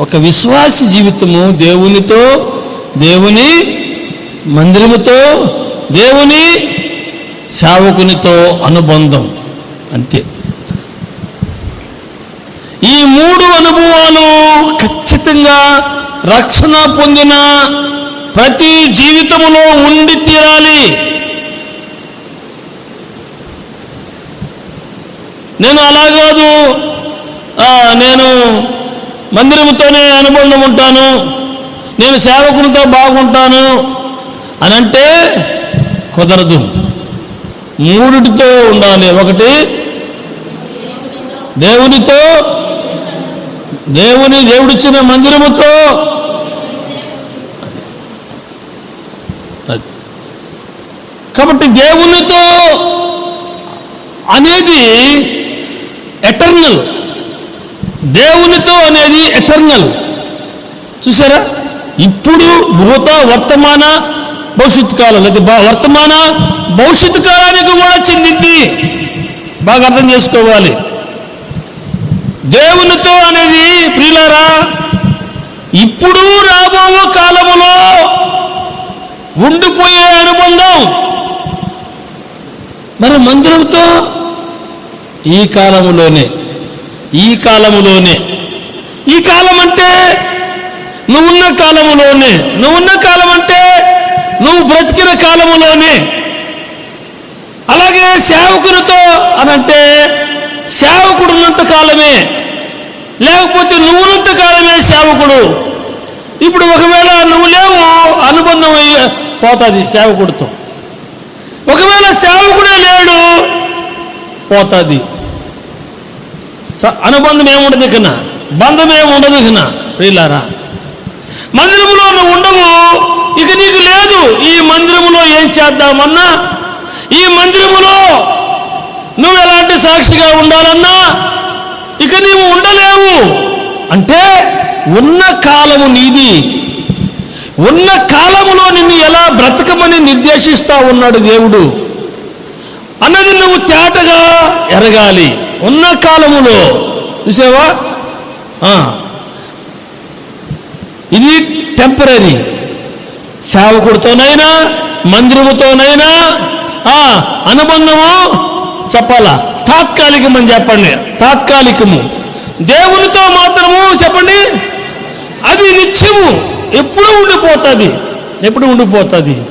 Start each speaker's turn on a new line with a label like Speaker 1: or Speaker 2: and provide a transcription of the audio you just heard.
Speaker 1: ఒక విశ్వాస జీవితము దేవునితో దేవుని మందిరముతో దేవుని సేవకునితో అనుబంధం. అంతే. ఈ మూడు అనుభవాలు ఖచ్చితంగా రక్షణ పొందిన ప్రతి జీవితములో ఉండి తీరాలి. నేను అలా కాదు. నేను మందిరముతోనే అనుబంధం ఉంటాను. నేను సేవకునితో బాగుంటాను అని అంటే కుదరదు. మూడిటితో ఉండాలి. ఒకటి దేవునితో దేవుని దేవుడిచ్చిన మందిరముతో. కాబట్టి దేవునితో అనేది ఎటర్నల్ దేవునితో అనేది ఎటర్నల్ చూసారా? ఇప్పుడు భూత వర్తమాన భవిష్యత్తు కాలం లేదా వర్తమాన భవిష్యత్ కాలానికి కూడా చెందింది. బాగా అర్థం చేసుకోవాలి. దేవునితో అనేది ప్రియులారా ఇప్పుడు రాబో కాలములో ఉండిపోయే అనుబంధం. మరి మందిరంతో ఈ కాలంలోనే ఈ కాలములోనే. ఈ కాలం అంటే నువ్వున్న కాలములోనే. నువ్వున్న కాలం అంటే నువ్వు బ్రతికిన కాలములోనే. అలాగే సేవకునితో అనంటే సేవకుడు కాలమే. లేకపోతే నువ్వున్నంత కాలమే సేవకుడు. ఇప్పుడు ఒకవేళ నువ్వు లేవు అనుబంధం అయ్యి పోతుంది సేవకుడితో. ఒకవేళ సేవకుడే లేడు పోతుంది. అనుబంధం ఏముండదు ఇకన బంధం ఏముండదు ఇకన ప్రియులారా మందిరములో నువ్వు ఉండవు. ఇక నీకు లేదు. ఈ మందిరములో ఏం చేద్దామన్నా? ఈ మందిరములో నువ్వు ఎలాంటి సాక్షిగా ఉండాలన్నా? ఇక నీవు ఉండలేవు. అంటే ఉన్న కాలము నీది. ఉన్న కాలములో నిన్ను ఎలా బ్రతకమని నిర్దేశిస్తా ఉన్నాడు దేవుడు. అన్నది నువ్వు తేటగా ఎరగాలి. ఉన్న కాలములో. చూసావా? ఇది టెంపరీ సేవకుడితోనైనా మందిరముతోనైనా అనుబంధము చెప్పాలా? తాత్కాలికమని చెప్పండి. తాత్కాలికము. దేవునితో మాత్రము చెప్పండి. అది నిత్యము. ఎప్పుడు ఉండిపోతుంది. ఎప్పుడు ఉండిపోతుంది.